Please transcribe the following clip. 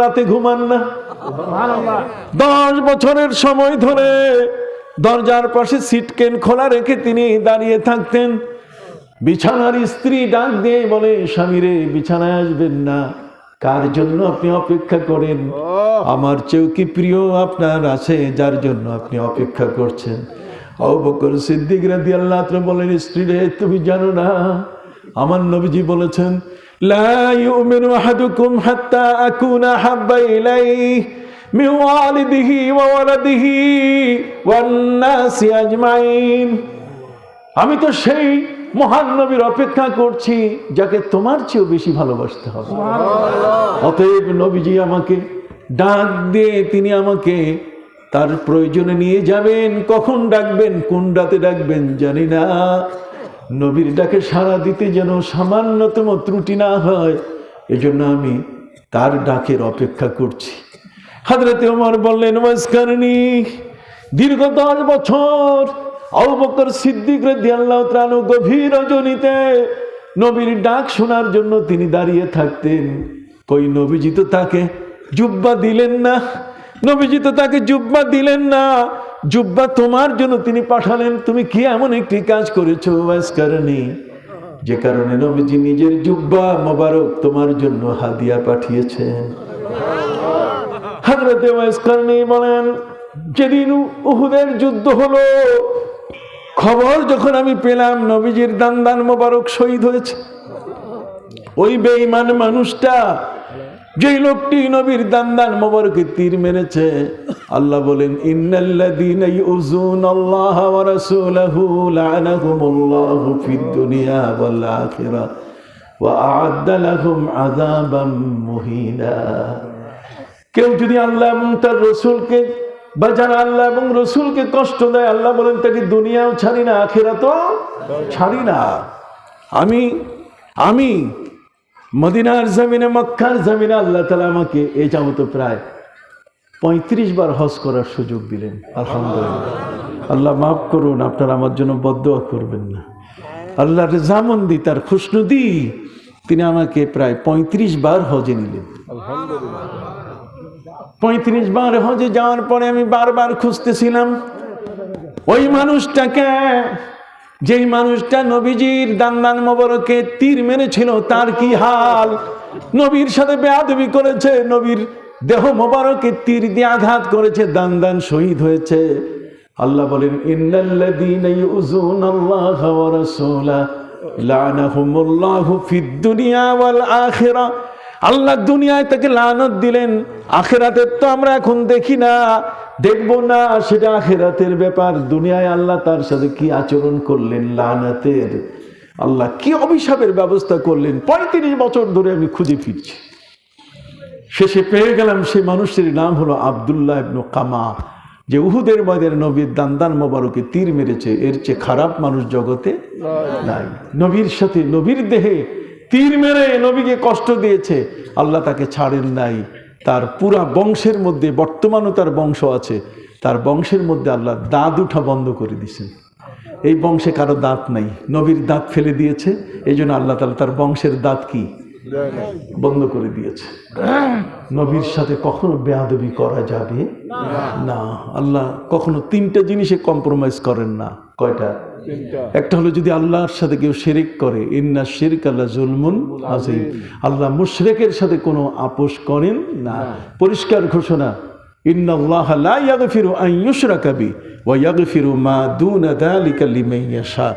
রাতে ঘুমান না। দশ বছরের সময় ধরে দরজার পাশে সিটকেন খোলা রেখে তিনি দাঁড়িয়ে থাকতেন। বিছানার স্ত্রী ডাক দিয়ে বলে স্বামীরে বিছানায় আসবেন না। কার জন্য আপনি অপেক্ষা করেন? আমার চেয়েও কি প্রিয় আপনার আছে, যার জন্য আপনি অপেক্ষা করছেন? অবকর সিদ্দিক রাদি আল্লাহ বলেন, স্ত্রী রে, তুমি জানো না, আমার নবীজি বলেছেন আহাদুকুম হাত্তা আকুনা হাব্বা ইলাইহি মিন ওয়ালিদিহি ওয়া ওয়ালাদিহি ওয়ান নাসি আজমাইন আমি তো সেই মহান নবীর অপেক্ষা করছি যাকে তোমার চেয়েও বেশি ভালোবাসতে হবে। অতএব নবীজি আমাকে ডাক দিয়ে তিনি আমাকে তার প্রয়োজনে নিয়ে যাবেন। কখন ডাকবেন? কোন রাতে ডাকবেন? জানি না। নবীর ডাকে সাড়া দিতে যেন সামান্যতম ত্রুটি না হয়, এজন্য আমি তার ডাকের অপেক্ষা করছি। হাজরতে ওমর বললেন ওয়াসকারনি দীর্ঘ দশ বছর অবকর সিদ্দিক রেদি আল্লাহ ত্রাণু গভীর রজনীতে নবীর ডাক শোনার জন্য তিনি দাঁড়িয়ে থাকতেন। কই নবীজি তো তাকে জুব্বা দিলেন না, নবীজি তো তাকে জুব্বা দিলেন না জুব্বা তোমার জন্য তিনি পাঠালেন। তুমি কি এমন একটি কাজ করেছ? যে কারণে নবীজি নিজের জুব্বা মোবারক তোমার জন্য হাদিয়া পাঠিয়েছেন। বলেন, যেদিন উহুদের যুদ্ধ হলো, খবর যখন আমি পেলাম, নবীজির দান দান মোবারক শহীদ হয়েছে। ওই বেঈমান মানুষটা যেই লোকটি নবীর দান দান মোবারকে তীর মেরেছে, আল্লাহ বলেন আল্লাহ দুনিয়া কেউ যদি আল্লাহ এবং তার রসুলকে বা যারা আল্লাহ এবং রসুলকে কষ্ট দেয়, আল্লাহ বলেন, তাকে দুনিয়াও ছাড়ি না আখেরা তো ছাড়ি না। আমি আমি মদিনার জমিনে মক্কার জমিনে আল্লাহ তালা আমাকে এই যাবত প্রায় পঁয়ত্রিশ বার হজ করার সুযোগ দিলেন। আলহামদুলিল্লাহ। আল্লাহ মাফ করুন আপনারা আমার জন্য বদোয়া করবেন না। আল্লাহ রেজামন্দি তার খুশনুদি তিনি আমাকে প্রায় পঁয়ত্রিশ বার হজে নিলেন। পঁয়ত্রিশ বার হজে যাওয়ার পরে আমি বারবার খুঁজতেছিলাম ওই মানুষটাকে যেই মানুষটা নবীজির দান্দান মোবারকে তীর মেরেছিল, তার কি হাল? নবীর সাথে বেয়াদবি করেছে, নবীর দেহ মোবারকে তীর দিয়ে আঘাত করেছে দান দান শহীদ হয়েছে। আল্লাহ বলেন আল্লাহ দুনিয়ায় তাকে লানত দিলেন, আখেরাতের তো আমরা এখন দেখি না। দেখব না সেটা আখেরাতের ব্যাপার। দুনিয়ায় আল্লাহ তার সাথে কি আচরণ করলেন? লানাতের। আল্লাহ কি অভিশাপের ব্যবস্থা করলেন? পঁয়ত্রিশ বছর ধরে আমি খুঁজে ফিরছি। শেষে পেয়ে গেলাম সেই মানুষটির নাম হলো আবদুল্লাহ ইবনু কামা, যে উহুদের ময়দের নবীর দান্দান মোবারকে তীর মেরেছে। এর চেয়ে খারাপ মানুষ জগতে নাই। নবীর সাথে নবীর দেহে তীর মেরে নবীকে কষ্ট দিয়েছে। আল্লাহ তাকে ছাড়েন নাই। তার পুরা বংশের মধ্যে, বর্তমানও তার বংশ আছে, তার বংশের মধ্যে আল্লাহ দাঁত উঠা বন্ধ করে দিয়েছেন। এই বংশে কারও দাঁত নাই, নবীর দাঁত ফেলে দিয়েছে, এই জন্য আল্লাহ তালা তার বংশের দাঁত কি? বন্ধ করে দিয়েছে। নবীর সাথে কখনো বেয়াদবি করা যাবে? না। আল্লাহ কখনো তিনটা জিনিসে কম্প্রোমাইজ করেন না। কয়টা? একটা হলো যদি আল্লাহর সাথে কেউ শিরিক করে, ইন্না শিরক আল্লাহ জুলমুন আজিম আল্লাহ মুশরেকের সাথে কোনো আপোষ করেন না। পরিষ্কার ঘোষণা, ইন্নাল্লাহ লা ইয়াগফিরু আন ইউশরাকা বি ওয়া ইয়াগফিরু মা দুনা যালিকা লিমান ইয়াশা।